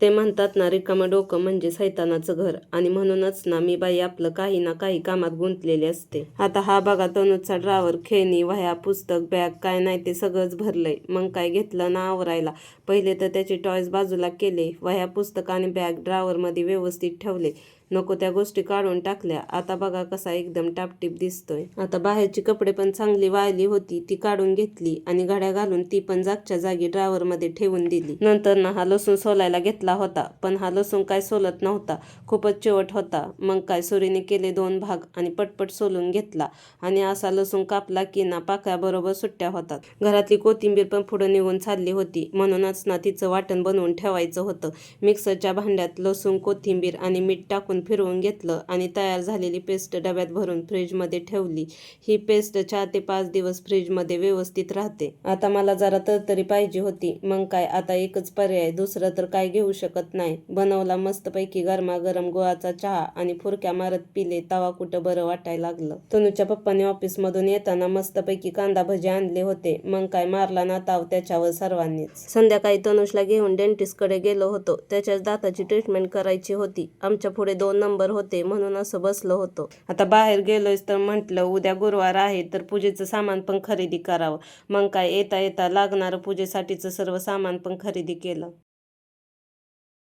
ते म्हणतात ना रिकामं डोकं म्हणजे सैतानाचं घर. आणि म्हणूनच ना मी बाई आपलं काही ना काही कामात गुंतलेली असते. आता हा बघा तनुजचा ड्रावर खेळणी वह्या पुस्तक बॅग काय नाही ते सगळंच भरलंय. मग काय घेतलं ना आवरायला? पहिले तर त्याचे टॉयज बाजूला केले वह्या पुस्तक आणि बॅग ड्रावरमध्ये व्यवस्थित ठेवले. नको त्या गोष्टी काढून टाकल्या. आता बघा कसा एकदम टापटीप दिसतोय. आता बाहेरची कपडे पण चांगली वाळली होती ती काढून घेतली आणि घड्या घालून ती पण जागच्या जागी ड्रावर मध्ये ठेवून दिली. नंतर ना हा लसूण सोलायला घेतला होता पण हा लसूण काय सोलत नव्हता. खूपच चिवट होता. मग काय सुरीने केले दोन भाग आणि पटपट सोलून घेतला आणि असा लसूण कापला की ना पाकळ्याबरोबर सुट्ट्या होतात. घरातली कोथिंबीर पण पुढे निघून चालली होती. म्हणूनच ना तिचं वाटण बनवून ठेवायचं होतं. मिक्सरच्या भांड्यात लसूण कोथिंबीर आणि मीठ टाकून फिरवून घेतलं आणि तयार झालेली पेस्ट डब्यात भरून फ्रीजमध्ये ठेवली. ही पेस्ट चार ते पाच दिवस फ्रीजमध्ये व्यवस्थित राहते. आता मला जरा तरतरी पाहिजे होती. मग काय? आता एकच पर्याय. दुसरं तर काय घेऊ शकत नाही. बनवला मस्तपैकी गरमागरम गुळाचा चहा आणि फुरक्या मारत पिले तवा कुठं बरं वाटायला लागलं. तनुच्या पप्पाने ऑफिसमधून येताना मस्तपैकी कांदा भजी आणले होते. मग काय? मारला ना ताव त्याच्यावर सर्वांनीच. संध्याकाळी तनुषला घेऊन डेंटिस्टकडे गेलो होतो. त्याच्याच दाताची ट्रीटमेंट करायची होती. आमच्या पुढे दोन नंबर होते म्हणून असं बसलो होतो. आता बाहेर गेलोय तर म्हटलं उद्या गुरुवार आहे तर पूजेचं सामान पण खरेदी करावं. मग काय येता येता लागणारं पूजेसाठीचं सर्व सामान पण खरेदी केलं.